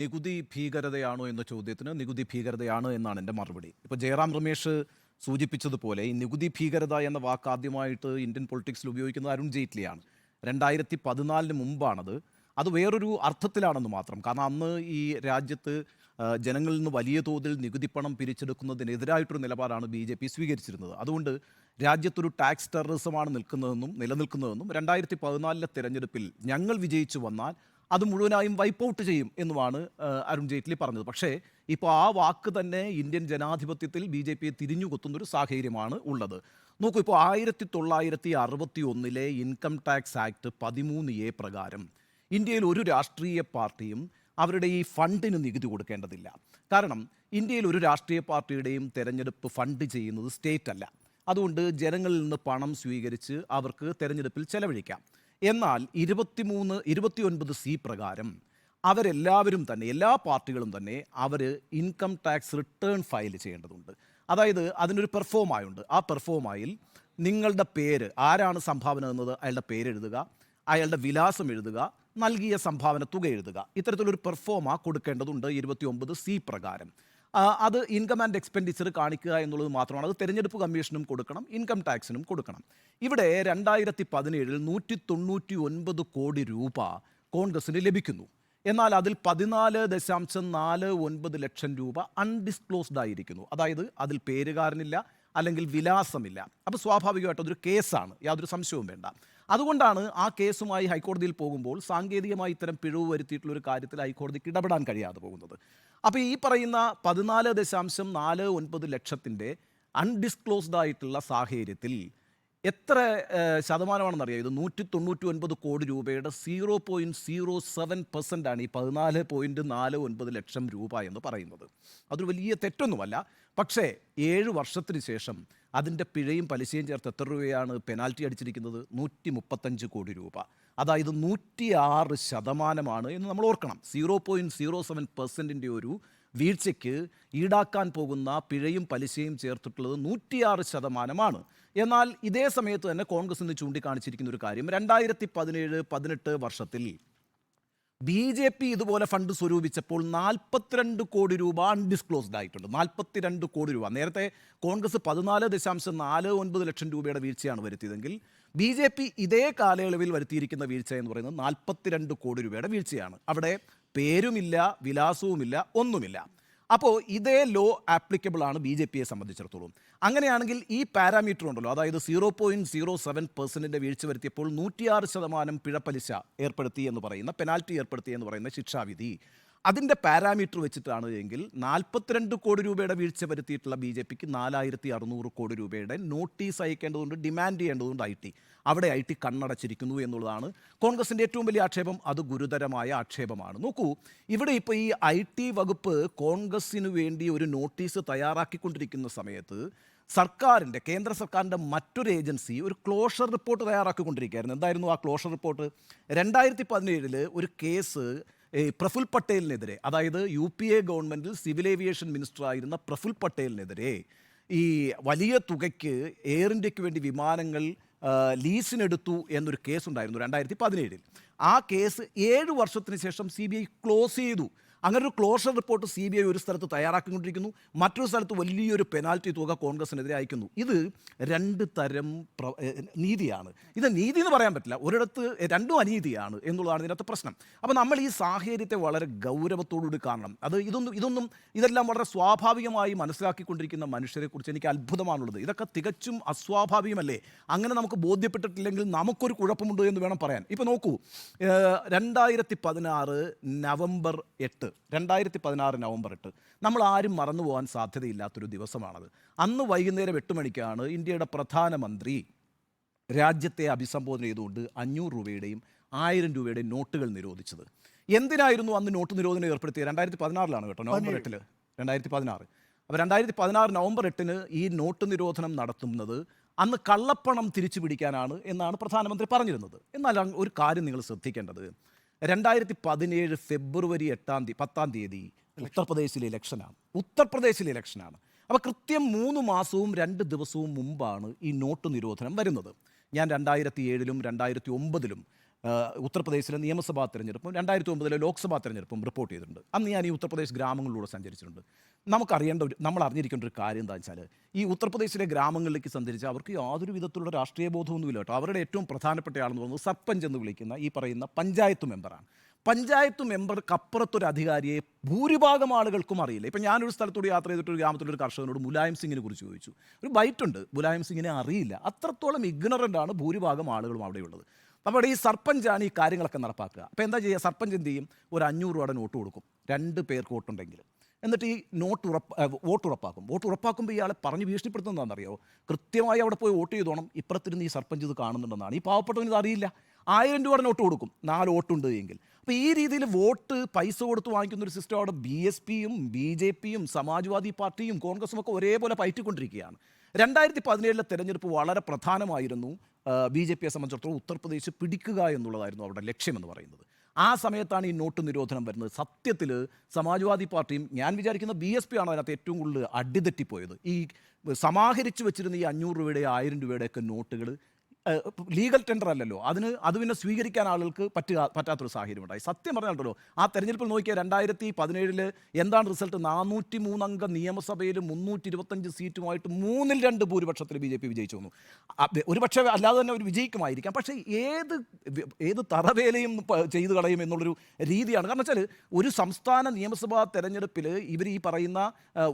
നികുതി ഭീകരതയാണോ എന്ന ചോദ്യത്തിന് നികുതി ഭീകരതയാണ് എന്നാണ് എന്റെ മറുപടി. ഇപ്പോൾ ജയറാം രമേശ് സൂചിപ്പിച്ചതുപോലെ ഈ നികുതി ഭീകരത എന്ന വാക്ക് ആദ്യമായിട്ട് ഇന്ത്യൻ പൊളിറ്റിക്സിൽ ഉപയോഗിക്കുന്നത് അരുൺ ജെയ്റ്റ്ലിയാണ്. രണ്ടായിരത്തി പതിനാലിന് മുമ്പാണത്. അത് വേറൊരു അർത്ഥത്തിലാണെന്ന് മാത്രം. കാരണം അന്ന് ഈ രാജ്യത്ത് ജനങ്ങളിൽ നിന്ന് വലിയ തോതിൽ നികുതി പണം പിരിച്ചെടുക്കുന്നതിനെതിരായിട്ടൊരു നിലപാടാണ് ബി ജെ പി സ്വീകരിച്ചിരുന്നത്. അതുകൊണ്ട് രാജ്യത്തൊരു ടാക്സ് ടെററിസമാണ് നിൽക്കുന്നതെന്നും നിലനിൽക്കുന്നതെന്നും രണ്ടായിരത്തി പതിനാലിലെ തെരഞ്ഞെടുപ്പിൽ ഞങ്ങൾ വിജയിച്ചു വന്നാൽ അത് മുഴുവനായും വൈപ്പ് ഔട്ട് ചെയ്യും എന്നുമാണ് അരുൺ ജെയ്റ്റ്ലി പറഞ്ഞത്. പക്ഷേ ഇപ്പോൾ ആ വാക്ക് തന്നെ ഇന്ത്യൻ ജനാധിപത്യത്തിൽ ബി ജെ പിയെ തിരിഞ്ഞുകൊത്തുന്നൊരു സാഹചര്യമാണ് ഉള്ളത്. നോക്കൂ ഇപ്പോൾ ആയിരത്തി തൊള്ളായിരത്തി അറുപത്തി ഒന്നിലെ ഇൻകം ടാക്സ് ആക്ട് പതിമൂന്ന് എ പ്രകാരം ഇന്ത്യയിൽ ഒരു രാഷ്ട്രീയ പാർട്ടിയും അവരുടെ ഈ ഫണ്ടിന് നികുതി കൊടുക്കേണ്ടതില്ല. കാരണം ഇന്ത്യയിൽ ഒരു രാഷ്ട്രീയ പാർട്ടിയുടെയും തെരഞ്ഞെടുപ്പ് ഫണ്ട് ചെയ്യുന്നത് സ്റ്റേറ്റ് അല്ല അതുകൊണ്ട് ജനങ്ങളിൽ നിന്ന് പണം സ്വീകരിച്ച് അവർക്ക് തെരഞ്ഞെടുപ്പിൽ ചെലവഴിക്കാം. എന്നാൽ ഇരുപത്തിമൂന്ന് ഇരുപത്തിയൊൻപത് സി പ്രകാരം അവരെല്ലാവരും തന്നെ എല്ലാ പാർട്ടികളും തന്നെ അവർ ഇൻകം ടാക്സ് റിട്ടേൺ ഫയൽ ചെയ്യേണ്ടതുണ്ട്. അതായത് അതിനൊരു പെർഫോമായുണ്ട് ആ പെർഫോമായിൽ നിങ്ങളുടെ പേര് ആരാണ് സംഭാവന എന്നത് അയാളുടെ പേര് എഴുതുക അയാളുടെ വിലാസം എഴുതുക നൽകിയ സംഭാവന തുക എഴുതുക. ഇത്തരത്തിലൊരു പെർഫോമ കൊടുക്കേണ്ടതുണ്ട് ഇരുപത്തി ഒമ്പത് സി പ്രകാരം. അത് ഇൻകം ആൻഡ് എക്സ്പെൻഡിച്ചർ കാണിക്കുക എന്നുള്ളത് മാത്രമാണ്. അത് തെരഞ്ഞെടുപ്പ് കമ്മീഷനും കൊടുക്കണം ഇൻകം ടാക്സിനും കൊടുക്കണം. ഇവിടെ രണ്ടായിരത്തി പതിനേഴിൽ നൂറ്റി തൊണ്ണൂറ്റി ഒൻപത് കോടി രൂപ കോൺഗ്രസിന് ലഭിക്കുന്നു. എന്നാൽ അതിൽ പതിനാല് ദശാംശം നാല് ഒൻപത് ലക്ഷം രൂപ അൺഡിസ്ക്ലോസ്ഡ് ആയിരിക്കുന്നു. അതായത് അതിൽ പേരുകാരനില്ല അല്ലെങ്കിൽ വിലാസമില്ല. അപ്പോൾ സ്വാഭാവികമായിട്ടും അതൊരു കേസാണ്. യാതൊരു സംശയവും വേണ്ട. അതുകൊണ്ടാണ് ആ കേസുമായി ഹൈക്കോടതിയിൽ പോകുമ്പോൾ സാങ്കേതികമായി ഇത്തരം പിഴവ് വരുത്തിയിട്ടുള്ള ഒരു കാര്യത്തിൽ ഹൈക്കോടതിക്ക് ഇടപെടാൻ കഴിയാതെ പോകുന്നത്. അപ്പോൾ ഈ പറയുന്ന പതിനാല് ദശാംശം നാല് ഒൻപത് ലക്ഷത്തിന്റെ അൺഡിസ്ക്ലോസ്ഡ് ആയിട്ടുള്ള സാഹചര്യത്തിൽ എത്ര ശതമാനമാണെന്ന് ശതമാനമാണെന്നറിയാം? ഇത് നൂറ്റി തൊണ്ണൂറ്റി ഒൻപത് കോടി രൂപയുടെ zero point zero seven percent ആണ് ഈ പതിനാല് പോയിന്റ് നാല് ഒൻപത് ലക്ഷം രൂപ എന്ന് പറയുന്നത്. അതൊരു വലിയ തെറ്റൊന്നുമല്ല. പക്ഷേ ഏഴ് വർഷത്തിന് ശേഷം അതിന്റെ പിഴയും പലിശയും ചേർത്ത് എത്ര രൂപയാണ് പെനാൽറ്റി അടിച്ചിരിക്കുന്നത്? നൂറ്റി മുപ്പത്തഞ്ച് കോടി രൂപ. അതായത് നൂറ്റിയാറ് ശതമാനമാണ് എന്ന് നമ്മൾ ഓർക്കണം. സീറോ പോയിന്റ് സീറോ സെവൻ പെർസെന്റിന്റെ ഒരു വീഴ്ചയ്ക്ക് ഈടാക്കാൻ പോകുന്ന പിഴയും പലിശയും ചേർത്തിട്ടുള്ളത് നൂറ്റിയാറ് ശതമാനമാണ്. എന്നാൽ ഇതേ സമയത്ത് തന്നെ കോൺഗ്രസ് ഇന്ന് ചൂണ്ടിക്കാണിച്ചിരിക്കുന്ന ഒരു കാര്യം. രണ്ടായിരത്തി പതിനേഴ് പതിനെട്ട് വർഷത്തിൽ ബി ജെ പി ഇതുപോലെ ഫണ്ട് സ്വരൂപിച്ചപ്പോൾ നാൽപ്പത്തിരണ്ട് കോടി രൂപ അൺഡിസ്ക്ലോസ്ഡ് ആയിട്ടുണ്ട്. നാൽപ്പത്തിരണ്ട് കോടി രൂപ. നേരത്തെ കോൺഗ്രസ് പതിനാല് ദശാംശം നാല് ഒൻപത് ലക്ഷം രൂപയുടെ വീഴ്ചയാണ് വരുത്തിയതെങ്കിൽ ബി ജെ പി ഇതേ കാലയളവിൽ വരുത്തിയിരിക്കുന്ന വീഴ്ച എന്ന് പറയുന്നത് നാൽപ്പത്തിരണ്ട് കോടി രൂപയുടെ വീഴ്ചയാണ്. അവിടെ പേരുമില്ല വിലാസവുമില്ല ഒന്നുമില്ല. അപ്പോൾ ഇതേ ലോ ആപ്ലിക്കബിൾ ആണ് ബി ജെ പിയെ സംബന്ധിച്ചിടത്തോളം. അങ്ങനെയാണെങ്കിൽ ഈ പാരാമീറ്റർ ഉണ്ടല്ലോ അതായത് സീറോ പോയിന്റ് സീറോ സെവൻ പെർസെന്റിന്റെ വീഴ്ച വരുത്തിയപ്പോൾ നൂറ്റിയാറ് ശതമാനം പിഴപ്പലിശ ഏർപ്പെടുത്തി എന്ന് പറയുന്ന പെനാൽറ്റി ഏർപ്പെടുത്തി എന്ന് പറയുന്ന ശിക്ഷാവിധി. അതിന്റെ പാരാമീറ്റർ വെച്ചിട്ടാണ് എങ്കിൽ നാൽപ്പത്തിരണ്ട് കോടി രൂപയുടെ വീഴ്ച വരുത്തിയിട്ടുള്ള ബി ജെ പിക്ക് നാലായിരത്തി അറുന്നൂറ് കോടി രൂപയുടെ നോട്ടീസ് അയക്കേണ്ടതുണ്ട് ഡിമാൻഡ് ചെയ്യേണ്ടതുണ്ട് ഐ ടി അവിടെ ഐ ടി കണ്ണടച്ചിരിക്കുന്നു എന്നുള്ളതാണ്. കോൺഗ്രസിന്റെ ഏറ്റവും വലിയ ആക്ഷേപം അത് ഗുരുതരമായ ആക്ഷേപമാണ്. നോക്കൂ ഇവിടെ ഇപ്പോൾ ഈ ഐ ടി വകുപ്പ് കോൺഗ്രസ്സിന് വേണ്ടി ഒരു നോട്ടീസ് തയ്യാറാക്കിക്കൊണ്ടിരിക്കുന്ന സമയത്ത് സർക്കാരിന്റെ കേന്ദ്ര സർക്കാരിന്റെ മറ്റൊരു ഏജൻസി ഒരു ക്ലോഷർ റിപ്പോർട്ട് തയ്യാറാക്കിക്കൊണ്ടിരിക്കുകയായിരുന്നു. എന്തായിരുന്നു ആ ക്ലോഷർ റിപ്പോർട്ട്? രണ്ടായിരത്തി പതിനേഴിൽ ഒരു കേസ് പ്രഫുൽ പട്ടേലിനെതിരെ അതായത് യു പി എ ഗവൺമെന്റിൽ സിവിൽ ഏവിയേഷൻ മിനിസ്റ്റർ ആയിരുന്ന പ്രഫുൽ പട്ടേലിനെതിരെ ഈ വലിയ തുകയ്ക്ക് എയർ ഇന്ത്യയ്ക്ക് വേണ്ടി വിമാനങ്ങൾ ലീസിനെടുത്തു എന്നൊരു കേസ് ഉണ്ടായിരുന്നു രണ്ടായിരത്തി പതിനേഴിൽ. ആ കേസ് ഏഴ് വർഷത്തിന് ശേഷം സി ബി ഐ ക്ലോസ് ചെയ്തു. അങ്ങനെ ഒരു closure report C B I ഒരു സ്ഥലത്ത് തയ്യാറാക്കിക്കൊണ്ടിരിക്കുന്നു. മറ്റൊരു സ്ഥലത്ത് വലിയൊരു പെനാൽറ്റി തുക കോൺഗ്രസിനെതിരെ അയക്കുന്നു. ഇത് രണ്ട് തരം നീതിയാണ്. ഇത് നീതി എന്ന് പറയാൻ പറ്റില്ല. ഒരിടത്ത് രണ്ടും അനീതിയാണ് എന്നുള്ളതാണ് ഇതിനകത്ത് പ്രശ്നം. അപ്പോൾ നമ്മൾ ഈ സാഹചര്യത്തെ വളരെ ഗൗരവത്തോടുകൂടി കാണണം. അത് ഇതൊന്നും ഇതൊന്നും ഇതെല്ലാം വളരെ സ്വാഭാവികമായി മനസ്സിലാക്കിക്കൊണ്ടിരിക്കുന്ന മനുഷ്യരെക്കുറിച്ച് എനിക്ക് അത്ഭുതമാണുള്ളത്. ഇതൊക്കെ തികച്ചും അസ്വാഭാവികമല്ലേ? അങ്ങനെ നമുക്ക് ബോധ്യപ്പെട്ടിട്ടില്ലെങ്കിൽ നമുക്കൊരു കുഴപ്പമുണ്ട് എന്ന് വേണം പറയാൻ. ഇപ്പോൾ നോക്കൂ രണ്ടായിരത്തി പതിനാറ് നവംബർ എട്ട് രണ്ടായിരത്തി പതിനാറ് നവംബർ എട്ട്. നമ്മൾ ആരും മറന്നു പോകാൻ സാധ്യതയില്ലാത്തൊരു ദിവസമാണത്. അന്ന് വൈകുന്നേരം എട്ട് മണിക്കാണ് ഇന്ത്യയുടെ പ്രധാനമന്ത്രി രാജ്യത്തെ അഭിസംബോധന ചെയ്തുകൊണ്ട് അഞ്ഞൂറ് രൂപയുടെയും ആയിരം രൂപയുടെയും നോട്ടുകൾ നിരോധിച്ചത്. എന്തിനായിരുന്നു അന്ന് നോട്ട് നിരോധനം ഏർപ്പെടുത്തിയത്? രണ്ടായിരത്തി പതിനാറിലാണ് കേട്ടോ നവംബർ എട്ടിൽ. രണ്ടായിരത്തി പതിനാറ് അപ്പോൾ രണ്ടായിരത്തി പതിനാറ് നവംബർ എട്ടിന് ഈ നോട്ട് നിരോധനം നടത്തുന്നത് അന്ന് കള്ളപ്പണം തിരിച്ചു പിടിക്കാനാണ് എന്നാണ് പ്രധാനമന്ത്രി പറഞ്ഞിരുന്നത്. എന്നാൽ ഒരു കാര്യം നിങ്ങൾ ശ്രദ്ധിക്കേണ്ടത്. രണ്ടായിരത്തി പതിനേഴ് ഫെബ്രുവരി എട്ടാം തീയതി പത്താം തീയതി ഉത്തർപ്രദേശിലെ ഇലക്ഷനാണ്. ഉത്തർപ്രദേശിലെ ഇലക്ഷനാണ്. അപ്പോൾ കൃത്യം മൂന്ന് മാസവും രണ്ട് ദിവസവും മുമ്പാണ് ഈ നോട്ട് നിരോധനം വരുന്നത്. ഞാൻ രണ്ടായിരത്തി ഏഴിലും രണ്ടായിരത്തി ഒമ്പതിലും ഉത്തർപ്രദേശിലെ നിയമസഭാ തെരഞ്ഞെടുപ്പും രണ്ടായിരത്തി ഒമ്പതിലെ ലോക്സഭാ തെരഞ്ഞെടുപ്പും റിപ്പോർട്ട് ചെയ്തിട്ടുണ്ട്. അന്ന് ഞാൻ ഈ ഉത്തർപ്രദേശ് ഗ്രാമങ്ങളിലൂടെ സഞ്ചരിച്ചിട്ടുണ്ട്. നമുക്കറിയേണ്ട ഒരു നമ്മൾ അറിഞ്ഞിരിക്കേണ്ട ഒരു കാര്യം എന്താ വെച്ചാൽ ഈ ഉത്തർപ്രദേശിലെ ഗ്രാമങ്ങളിലേക്ക് സഞ്ചരിച്ച് അവർക്ക് യാതൊരു വിധത്തിലുള്ള രാഷ്ട്രീയ ബോധമൊന്നുമില്ല കേട്ടോ. അവരുടെ ഏറ്റവും പ്രധാനപ്പെട്ട ആളെന്ന് പറയുന്നത് സർപ്പഞ്ച് എന്ന് വിളിക്കുന്ന ഈ പറയുന്ന പഞ്ചായത്ത് മെമ്പറാണ്. പഞ്ചായത്ത് മെമ്പർക്ക് അപ്പുറത്തൊരു അധികാരിയെ ഭൂരിഭാഗം ആളുകൾക്കും അറിയില്ല. ഇപ്പം ഞാനൊരു സ്ഥലത്തൂടെ യാത്ര ചെയ്തിട്ട് ഒരു ഗ്രാമത്തിലൊരു കർഷകനോട് മുലായം സിംഗിനെ കുറിച്ച് ചോദിച്ചു. ഒരു ബൈറ്റുണ്ട്. മുലായം സിംഗിനെ അറിയില്ല. അത്രത്തോളം ഇഗ്നറന്റ് ആണ് ഭൂരിഭാഗം ആളുകളും അവിടെയുള്ളത്. നമ്മുടെ ഈ സർപ്പഞ്ചാണ് ഈ കാര്യങ്ങളൊക്കെ നടപ്പാക്കുക. അപ്പോൾ എന്താ ചെയ്യുക സർപ്പഞ്ച് എന്ത് ചെയ്യും? ഒരു അഞ്ഞൂറ് രൂപയുടെ നോട്ട് കൊടുക്കും. രണ്ട് പേർക്ക് വോട്ടുണ്ടെങ്കിൽ. എന്നിട്ട് ഈ നോട്ട് ഉറപ്പ് വോട്ട് ഉറപ്പാക്കും. വോട്ട് ഉറപ്പാക്കുമ്പോൾ ഇയാളെ പറഞ്ഞ് ഭീഷണിപ്പെടുത്തുന്നതാണെന്നറിയോ കൃത്യമായി അവിടെ പോയി വോട്ട് ചെയ്തോണം. ഇപ്പുറത്തിരുന്ന് ഈ സർപ്പഞ്ച് ഇത് കാണുന്നുണ്ടെന്നാണ്. ഈ പാവപ്പെട്ടവന് ഇത് അറിയില്ല. ആയിരം രൂപയുടെ നോട്ട് കൊടുക്കും. നാല് വോട്ടുണ്ട് എങ്കിൽ. അപ്പോൾ ഈ രീതിയിൽ വോട്ട് പൈസ കൊടുത്ത് വാങ്ങിക്കുന്ന ഒരു സിസ്റ്റം അവിടെ ബി എസ് പിയും ബി ജെ പിയും സമാജ്വാദി പാർട്ടിയും കോൺഗ്രസും ഒക്കെ ഒരേപോലെ പയറ്റിക്കൊണ്ടിരിക്കുകയാണ്. രണ്ടായിരത്തി പതിനേഴിലെ തെരഞ്ഞെടുപ്പ് വളരെ പ്രധാനമായിരുന്നു. ബി ജെ പിയെ സംബന്ധിച്ചിടത്തോളം ഉത്തർപ്രദേശ് പിടിക്കുക എന്നുള്ളതായിരുന്നു അവരുടെ ലക്ഷ്യമെന്ന് പറയുന്നത്. ആ സമയത്താണ് ഈ നോട്ട് നിരോധനം വരുന്നത്. സത്യത്തിൽ സമാജ്വാദി പാർട്ടിയും ഞാൻ വിചാരിക്കുന്ന ബി എസ് പി ആണ് അതിനകത്ത് ഏറ്റവും കൂടുതൽ അടിതെറ്റിപ്പോയത്. ഈ സമാഹരിച്ചു വെച്ചിരുന്ന ഈ അഞ്ഞൂറ് രൂപയുടെ ആയിരം രൂപയുടെയൊക്കെ നോട്ടുകൾ ലീഗൽ ടെൻഡർ അല്ലല്ലോ അതിന് അത് പിന്നെ സ്വീകരിക്കാൻ ആളുകൾക്ക് പറ്റുക പറ്റാത്തൊരു സാഹചര്യം ഉണ്ടായി സത്യം പറഞ്ഞാലോ ആ തെരഞ്ഞെടുപ്പിൽ നോക്കിയ രണ്ടായിരത്തി പതിനേഴിൽ എന്താണ് റിസൾട്ട്? നാനൂറ്റി മൂന്നംഗ നിയമസഭയിൽ മുന്നൂറ്റി ഇരുപത്തഞ്ച് സീറ്റുമായിട്ട് മൂന്നിൽ രണ്ട് ഭൂരിപക്ഷത്തിൽ ബി ജെ പി വിജയിച്ചു വന്നു അ- ഒരു പക്ഷേ അല്ലാതെ തന്നെ അവർ വിജയിക്കുമായിരിക്കാം. പക്ഷേ ഏത് ഏത് തറവേലയും ചെയ്തു കളയും എന്നുള്ളൊരു രീതിയാണ്. കാരണം വെച്ചാൽ ഒരു സംസ്ഥാന നിയമസഭാ തെരഞ്ഞെടുപ്പിൽ ഇവർ ഈ പറയുന്ന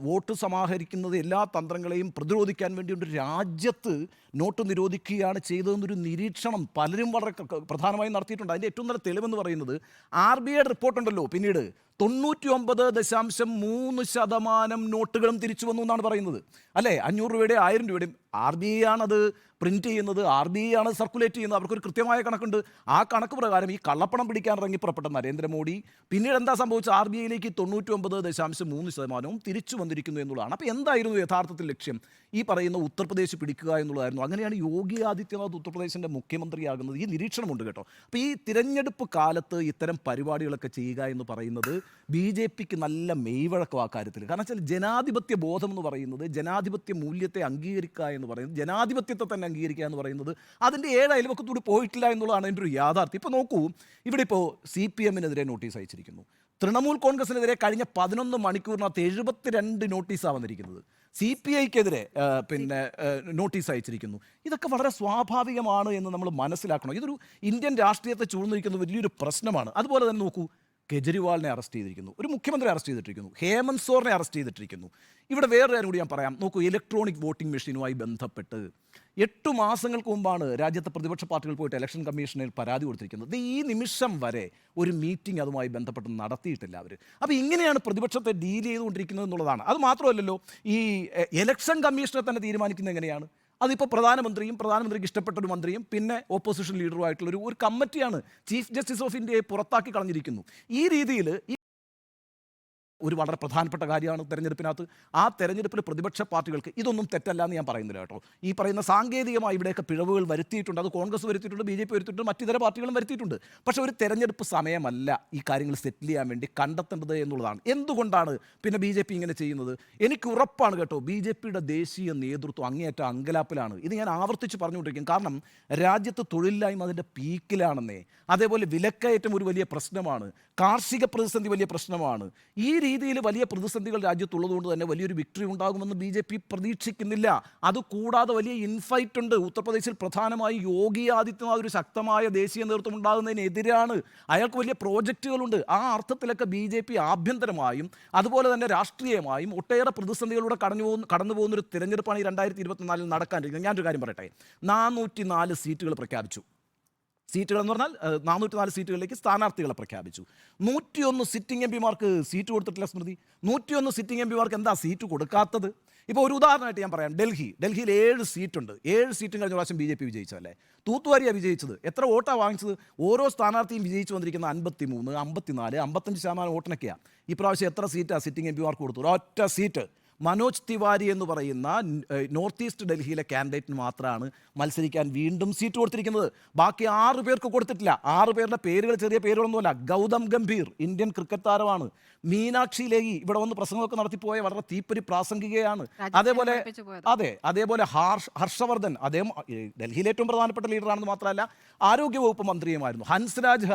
വോട്ട് സമാഹരിക്കുന്നത് എല്ലാ തന്ത്രങ്ങളെയും പ്രതിരോധിക്കാൻ വേണ്ടി ഒരു രാജ്യത്ത് നോട്ട് നിരോധിക്കുകയാണ് ചെയ്തതെന്നൊരു നിരീക്ഷണം പലരും വളരെ പ്രധാനമായും നടത്തിയിട്ടുണ്ട്. അതിന്റെ ഏറ്റവും നല്ല തെളിവെന്ന് പറയുന്നത് ആർ ബി ഐയുടെ റിപ്പോർട്ടുണ്ടല്ലോ പിന്നീട്. തൊണ്ണൂറ്റി ഒമ്പത് ദശാംശം മൂന്ന് ശതമാനം നോട്ടുകളും തിരിച്ചു വന്നു എന്നാണ് പറയുന്നത്. അല്ലേ? അഞ്ഞൂറ് രൂപയുടെ ആയിരം രൂപയുടെയും ആർ ബി ഐ ആണത് പ്രിന്റ് ചെയ്യുന്നത് ആർ ബി ഐ ആണ് സർക്കുലേറ്റ് ചെയ്യുന്നത്. അവർക്കൊരു കൃത്യമായ കണക്കുണ്ട്. ആ കണക്ക് പ്രകാരം ഈ കള്ളപ്പണം പിടിക്കാൻ ഇറങ്ങി പുറപ്പെട്ട നരേന്ദ്രമോദി പിന്നീട് എന്താ സംഭവിച്ചത്? ആർ ബി ഐയിലേക്ക് തൊണ്ണൂറ്റി ഒമ്പത് ദശാംശം മൂന്ന് ശതമാനവും തിരിച്ചു വന്നിരിക്കുന്നു എന്നുള്ളതാണ്. അപ്പോൾ എന്തായിരുന്നു യഥാർത്ഥത്തിൽ ലക്ഷ്യം? ഈ പറയുന്ന ഉത്തർപ്രദേശ് പിടിക്കുക എന്നുള്ളതായിരുന്നു. അങ്ങനെയാണ് യോഗി ആദിത്യനാഥ് ഉത്തർപ്രദേശിന്റെ മുഖ്യമന്ത്രിയാകുന്നത്. ഈ നിരീക്ഷണമുണ്ട് കേട്ടോ. അപ്പോൾ ഈ തിരഞ്ഞെടുപ്പ് കാലത്ത് ഇത്തരം പരിപാടികളൊക്കെ ചെയ്യുക എന്ന് പറയുന്നത് ബി ജെ പിക്ക് നല്ല മെയ്വഴക്കം ആ കാര്യത്തിൽ കാരണം വെച്ചാൽ ജനാധിപത്യ ബോധം എന്ന് പറയുന്നത് ജനാധിപത്യ മൂല്യത്തെ അംഗീകരിക്കുക എന്ന് പറയുന്നത് ജനാധിപത്യത്തെ തന്നെ അംഗീകരിക്കുക എന്ന് പറയുന്നത് അതിന്റെ ഏഴ് അയൽവക്കത്തൂടി പോയിട്ടില്ല എന്നുള്ളതാണ് എന്റെ ഒരു യാഥാർത്ഥ്യം. ഇപ്പോൾ നോക്കൂ ഇവിടെ ഇപ്പോൾ സി പി എമ്മിനെതിരെ നോട്ടീസ് അയച്ചിരിക്കുന്നു. തൃണമൂൽ കോൺഗ്രസിനെതിരെ കഴിഞ്ഞ പതിനൊന്ന് മണിക്കൂറിനകത്ത് എഴുപത്തിരണ്ട് നോട്ടീസാണ് വന്നിരിക്കുന്നത്. സി പി ഐക്കെതിരെ പിന്നെ നോട്ടീസ് അയച്ചിരിക്കുന്നു. ഇതൊക്കെ വളരെ സ്വാഭാവികമാണ് എന്ന് നമ്മൾ മനസ്സിലാക്കണം. ഇതൊരു ഇന്ത്യൻ രാഷ്ട്രീയത്തെ ചൂഴ്ന്നിരിക്കുന്ന വലിയൊരു പ്രശ്നമാണ്. അതുപോലെ തന്നെ നോക്കൂ കെജ്രിവാളിനെ അറസ്റ്റ് ചെയ്തിരിക്കുന്നു. ഒരു മുഖ്യമന്ത്രി അറസ്റ്റ് ചെയ്തിട്ടിരിക്കുന്നു. ഹേമന്ത് സോറിനെ അറസ്റ്റ് ചെയ്തിട്ടിരിക്കുന്നു. ഇവിടെ വേറൊരു കാര്യം കൂടി ഞാൻ പറയാം. നോക്കൂ ഇലക്ട്രോണിക് വോട്ടിംഗ് മെഷീനുമായി ബന്ധപ്പെട്ട് എട്ട് മാസങ്ങൾക്ക് മുമ്പാണ് രാജ്യത്തെ പ്രതിപക്ഷ പാർട്ടികൾ പോയിട്ട് ഇലക്ഷൻ കമ്മീഷനിൽ പരാതി കൊടുത്തിരിക്കുന്നത്. ഈ നിമിഷം വരെ ഒരു മീറ്റിംഗ് അതുമായി ബന്ധപ്പെട്ട് നടത്തിയിട്ടില്ല അവർ അപ്പോൾ ഇങ്ങനെയാണ് പ്രതിപക്ഷത്തെ ഡീൽ ചെയ്തുകൊണ്ടിരിക്കുന്നത് എന്നുള്ളതാണ്. അത് മാത്രമല്ലല്ലോ ഈ ഇലക്ഷൻ കമ്മീഷനെ തന്നെ തീരുമാനിക്കുന്നത് എങ്ങനെയാണ്? അതിപ്പോൾ പ്രധാനമന്ത്രിയും പ്രധാനമന്ത്രിക്ക് ഇഷ്ടപ്പെട്ട ഒരു മന്ത്രിയും പിന്നെ ഓപ്പോസിഷൻ ലീഡറുമായിട്ടുള്ള ഒരു ഒരു കമ്മിറ്റിയാണ് ചീഫ് ജസ്റ്റിസ് ഓഫ് ഇന്ത്യയെ പുറത്താക്കി കളഞ്ഞിരിക്കുന്നു. ഈ രീതിയിൽ ഈ ഒരു വളരെ പ്രധാനപ്പെട്ട കാര്യമാണ് തെരഞ്ഞെടുപ്പിനകത്ത്. ആ തെരഞ്ഞെടുപ്പിൽ പ്രതിപക്ഷ പാർട്ടികൾക്ക് ഇതൊന്നും തെറ്റല്ല എന്ന് ഞാൻ പറയുന്നില്ല കേട്ടോ. ഈ പറയുന്ന സാങ്കേതികമായി ഇവിടെയൊക്കെ പിഴവുകൾ വരുത്തിയിട്ടുണ്ട്. അത് കോൺഗ്രസ് വരുത്തിയിട്ടുണ്ട് ബി ജെ പി വരുത്തിയിട്ടുണ്ട് മറ്റിതര പാർട്ടികളും വരുത്തിയിട്ടുണ്ട്. പക്ഷേ ഒരു തെരഞ്ഞെടുപ്പ് സമയമല്ല ഈ കാര്യങ്ങൾ സെറ്റിൽ ചെയ്യാൻ വേണ്ടി കണ്ടെത്തേണ്ടത് എന്നുള്ളതാണ്. എന്തുകൊണ്ടാണ് പിന്നെ ബി ജെ പി ഇങ്ങനെ ചെയ്യുന്നത്? എനിക്ക് ഉറപ്പാണ് കേട്ടോ ബി ജെ പിയുടെ ദേശീയ നേതൃത്വം അങ്ങേയറ്റം അങ്കലാപ്പിലാണ്. ഇത് ഞാൻ ആവർത്തിച്ച് പറഞ്ഞുകൊണ്ടിരിക്കും. കാരണം രാജ്യത്ത് തൊഴിലില്ലായ്മ അതിന്റെ പീക്കിലാണെന്നേ. അതേപോലെ വിലക്കയറ്റം ഒരു വലിയ പ്രശ്നമാണ്. കാർഷിക പ്രതിസന്ധി വലിയ പ്രശ്നമാണ്. ഈ രീതിയിൽ വലിയ പ്രതിസന്ധികൾ രാജ്യത്തുള്ളതുകൊണ്ട് തന്നെ വലിയൊരു വിക്ടറി ഉണ്ടാകുമെന്ന് ബി ജെ പി പ്രതീക്ഷിക്കുന്നില്ല. അതുകൂടാതെ വലിയ ഇൻഫൈറ്റ് ഉണ്ട്. ഉത്തർപ്രദേശിൽ പ്രധാനമായി യോഗി ആദിത്യനാഥ് ഒരു ശക്തമായ ദേശീയ നേതൃത്വം ഉണ്ടാകുന്നതിനെതിരാണ്. അയാൾക്ക് വലിയ പ്രോജക്റ്റുകളുണ്ട്. ആ അർത്ഥത്തിലൊക്കെ ബി ജെ പി ആഭ്യന്തരമായും അതുപോലെ തന്നെ രാഷ്ട്രീയമായും ഒട്ടേറെ പ്രതിസന്ധികളിലൂടെ കടന്നു പോകുന്ന കടന്നു പോകുന്ന ഒരു തിരഞ്ഞെടുപ്പാണ് ഈ രണ്ടായിരത്തി ഇരുപത്തിനാലിൽ നടക്കാനിരിക്കുന്നത്. ഞാനൊരു കാര്യം പറയട്ടെ? നാനൂറ്റി നാല് സീറ്റുകൾ പ്രഖ്യാപിച്ചു. സീറ്റുകൾ എന്ന് പറഞ്ഞാൽ നാനൂറ്റി നാല് സീറ്റുകളിലേക്ക് സ്ഥാനാർത്ഥികളെ പ്രഖ്യാപിച്ചു. നൂറ്റിയൊന്ന് സിറ്റിംഗ് എം പിമാർക്ക് സീറ്റ് കൊടുത്തിട്ടില്ല സ്മൃതി. നൂറ്റിയൊന്ന് സിറ്റിംഗ് എം പിമാർക്ക് എന്താ സീറ്റ് കൊടുക്കാത്തത്? ഇപ്പോൾ ഒരു ഉദാഹരണമായിട്ട് ഞാൻ പറയാം. ഡൽഹി. ഡൽഹിയിൽ ഏഴ് സീറ്റുണ്ട്. ഏഴ് സീറ്റും കഴിഞ്ഞ പ്രാവശ്യം ബി ജെ പി വിജയിച്ചതല്ലേ? തൂത്തുവാരിയാണ് വിജയിച്ചത്. എത്ര വോട്ടാണ് വാങ്ങിച്ചത്? ഓരോ സ്ഥാനാർത്ഥിയും വിജയിച്ചു വന്നിരിക്കുന്ന അൻപത്തി മൂന്ന് അമ്പത്തിനാല് അമ്പത്തഞ്ച് ശതമാനം വോട്ടിനൊക്കെയാണ് ഈ പ്രാവശ്യം എത്ര സീറ്റാണ് സിറ്റിംഗ് എം പിമാർക്ക് കൊടുത്തു ഒറ്റ സീറ്റ്. മനോജ് തിവാരി എന്ന് പറയുന്ന നോർത്ത് ഈസ്റ്റ് ഡൽഹിയിലെ കാൻഡിഡേറ്റിന് മാത്രമാണ് മത്സരിക്കാൻ വീണ്ടും സീറ്റ് കൊടുത്തിരിക്കുന്നത്. ബാക്കി ആറ് പേർക്ക് കൊടുത്തിട്ടില്ല. ആറ് പേരുടെ പേരുകൾ ചെറിയ പേരുകളൊന്നുമല്ല. ഗൗതം ഗംഭീർ ഇന്ത്യൻ ക്രിക്കറ്റ് താരമാണ്. മീനാക്ഷി ലേഖി ഇവിടെ വന്ന് പ്രസംഗമൊക്കെ നടത്തിപ്പോയ വളരെ തീപ്പൊരി പ്രാസംഗികയാണ്. അതേപോലെ അതെ അതേപോലെ ഹർഷ് ഹർഷവർദ്ധൻ അദ്ദേഹം ഡൽഹിയിലെ ഏറ്റവും പ്രധാനപ്പെട്ട ലീഡറാണെന്ന് മാത്രമല്ല ആരോഗ്യവകുപ്പ് മന്ത്രിയുമായിരുന്നു. ഹൻസ്രാജ്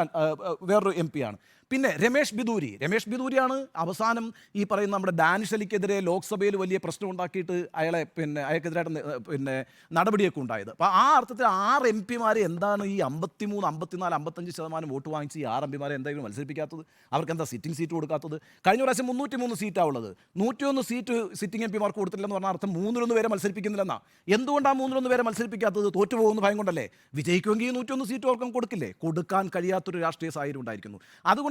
വേറൊരു എം ആണ്. പിന്നെ രമേഷ് ബിദൂരി. രമേഷ് ബിദൂരിയാണ് അവസാനം ഈ പറയുന്ന നമ്മുടെ ഡാനിഷ് അലിക്കെതിരെ ലോക്സഭയിൽ വലിയ പ്രശ്നം ഉണ്ടാക്കിയിട്ട് അയാളെ പിന്നെ അയാൾക്കെതിരായിട്ട് പിന്നെ നടപടിയൊക്കെ ഉണ്ടായത്. അപ്പോൾ ആ അർത്ഥത്തിൽ ആറ് എം പിമാരെ എന്താണ് ഈ അമ്പത്തിമൂന്ന് അമ്പത്തിനാല് അമ്പത്തഞ്ച് ശതമാനം വോട്ട് വാങ്ങിച്ച് ഈ ആറ് എം പിമാരെ എന്തായാലും മത്സരിപ്പിക്കാത്തത്? അവർക്ക് എന്താ സിറ്റിംഗ് സീറ്റ് കൊടുക്കാത്തത്? കഴിഞ്ഞ പ്രാവശ്യം മുന്നൂറ്റി മൂന്ന് സീറ്റാണ് ഉള്ളത്. നൂറ്റിയൊന്ന് സീറ്റ് സിറ്റിംഗ് എം പിമാർക്ക് കൊടുത്തില്ലെന്ന് പറഞ്ഞ അർത്ഥം മൂന്നിലൊന്ന് പേരെ മത്സരിപ്പിക്കുന്നില്ലെന്നാ. എന്തുകൊണ്ടാണ് മൂന്നിലൊന്ന് പേരെ മത്സരിപ്പിക്കാത്തത്? തോറ്റുപോകുന്ന ഭയം കൊണ്ടല്ലേ? വിജയിക്കുമെങ്കിൽ നൂറ്റിയൊന്ന് സീറ്റ് ഓർക്കം കൊടുക്കില്ലേ? കൊടുക്കാൻ കഴിയാത്തൊരു രാഷ്ട്രീയ സാഹചര്യം ഉണ്ടായിരിക്കുന്നു.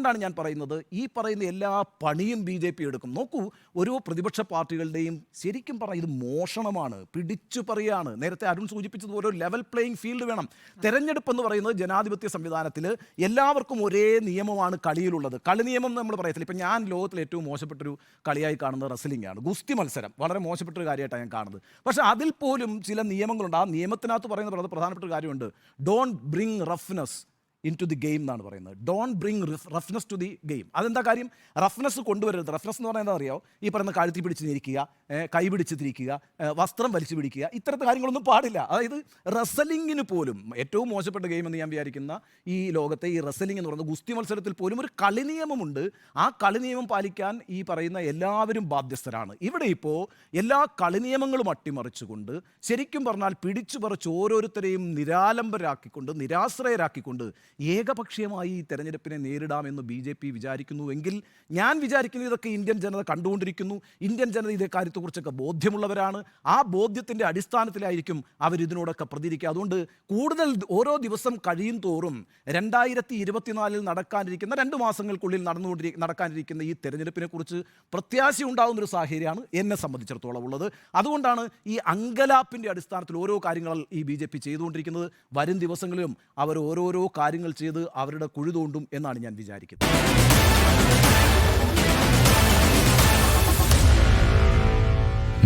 അതുകൊണ്ടാണ് ഞാൻ പറയുന്നത് ഈ പറയുന്ന എല്ലാ പണിയും ബി ജെ പി എടുക്കും. നോക്കൂ ഓരോ പ്രതിപക്ഷ പാർട്ടികളുടെയും ശരിക്കും പറഞ്ഞാൽ ഇത് മോഷണമാണ് പിടിച്ചു പറയാണ്. നേരത്തെ അരുൺ സൂചിപ്പിച്ചത് ഓരോ ലെവൽ പ്ലേയിങ് ഫീൽഡ് വേണം. തെരഞ്ഞെടുപ്പ് എന്ന് പറയുന്നത് ജനാധിപത്യ സംവിധാനത്തിൽ എല്ലാവർക്കും ഒരേ നിയമമാണ് കളിയിലുള്ളത്. കളി നിയമം നമ്മൾ പറയത്തില്ല. ഇപ്പം ഞാൻ ലോകത്തിൽ ഏറ്റവും മോശപ്പെട്ടൊരു കളിയായി കാണുന്നത് റെസ്ലിംഗ് ആണ്. ഗുസ്തി മത്സരം. വളരെ മോശപ്പെട്ടൊരു കാര്യമായിട്ടാണ് ഞാൻ കാണുന്നത്. പക്ഷേ അതിൽ പോലും ചില നിയമങ്ങളുണ്ട്. ആ നിയമത്തിനകത്ത് പറയുന്ന പ്രധാനപ്പെട്ട കാര്യമുണ്ട്. Don't bring roughness into the game എന്നാണ് പറയുന്നത്. Don't bring roughness to the game അതെന്താ കാര്യം? റഫ്നെസ് കൊണ്ടുവരരുത്. റഫ്നെസ് എന്ന് പറയുന്നത് അറിയാമോ ഈ പറയുന്ന കഴുത്തി പിടിച്ച് നിൽക്കുക കൈ പിടിച്ച് തിരിക്കുക വസ്ത്രം വലിച്ചു പിടിക്കുക ഇത്തരത്തെ കാര്യങ്ങളൊന്നും പാടില്ല. അതായത് റസലിങ്ങിന് പോലും ഏറ്റവും മോശപ്പെട്ട ഗെയിം എന്ന് ഞാൻ വിചാരിക്കുന്ന ഈ ലോകത്തെ ഈ റസലിംഗ് എന്ന് പറയുന്നത് ഗുസ്തി മത്സരത്തിൽ പോലും ഒരു കളി നിയമമുണ്ട്. ആ കളി നിയമം പാലിക്കാൻ ഈ പറയുന്ന എല്ലാവരും ബാധ്യസ്ഥരാണ്. ഇവിടെ ഇപ്പോൾ എല്ലാ കളി നിയമങ്ങളും അട്ടിമറിച്ചുകൊണ്ട് ശരിക്കും പറഞ്ഞാൽ പിടിച്ചു പറിച്ച് ഓരോരുത്തരെയും നിരാലംബരാക്കിക്കൊണ്ട് നിരാശ്രയരാക്കിക്കൊണ്ട് ഏകപക്ഷീയമായി ഈ തെരഞ്ഞെടുപ്പിനെ നേരിടാമെന്ന് ബി ജെ പി വിചാരിക്കുന്നുവെങ്കിൽ ഞാൻ വിചാരിക്കുന്നത് ഇതൊക്കെ ഇന്ത്യൻ ജനത കണ്ടുകൊണ്ടിരിക്കുന്നു. ഇന്ത്യൻ ജനത ഇതേ കാര്യത്തെക്കുറിച്ചൊക്കെ ബോധ്യമുള്ളവരാണ്. ആ ബോധ്യത്തിന്റെ അടിസ്ഥാനത്തിലായിരിക്കും അവരിതിനോടൊക്കെ പ്രതികരിക്കുക. അതുകൊണ്ട് കൂടുതൽ ഓരോ ദിവസം കഴിയും തോറും രണ്ടായിരത്തി ഇരുപത്തിനാലിൽ നടക്കാനിരിക്കുന്ന രണ്ട് മാസങ്ങൾക്കുള്ളിൽ നടന്നുകൊണ്ടിരി നടക്കാനിരിക്കുന്ന ഈ തെരഞ്ഞെടുപ്പിനെ കുറിച്ച് പ്രത്യാശ ഉണ്ടാകുന്ന ഒരു സാഹചര്യമാണ് എന്നെ സംബന്ധിച്ചിടത്തോളം ഉള്ളത്. അതുകൊണ്ടാണ് ഈ അങ്കലാപ്പിന്റെ അടിസ്ഥാനത്തിൽ ഓരോ കാര്യങ്ങൾ ഈ ബി ചെയ്തുകൊണ്ടിരിക്കുന്നത്. വരും ദിവസങ്ങളിലും അവർ ഓരോരോ കാര്യങ്ങൾ ചെയ്ത് അവരുടെ കുഴി തോണ്ടും എന്നാണ് ഞാൻ വിചാരിക്കുന്നത്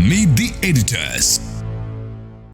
Meet the editors.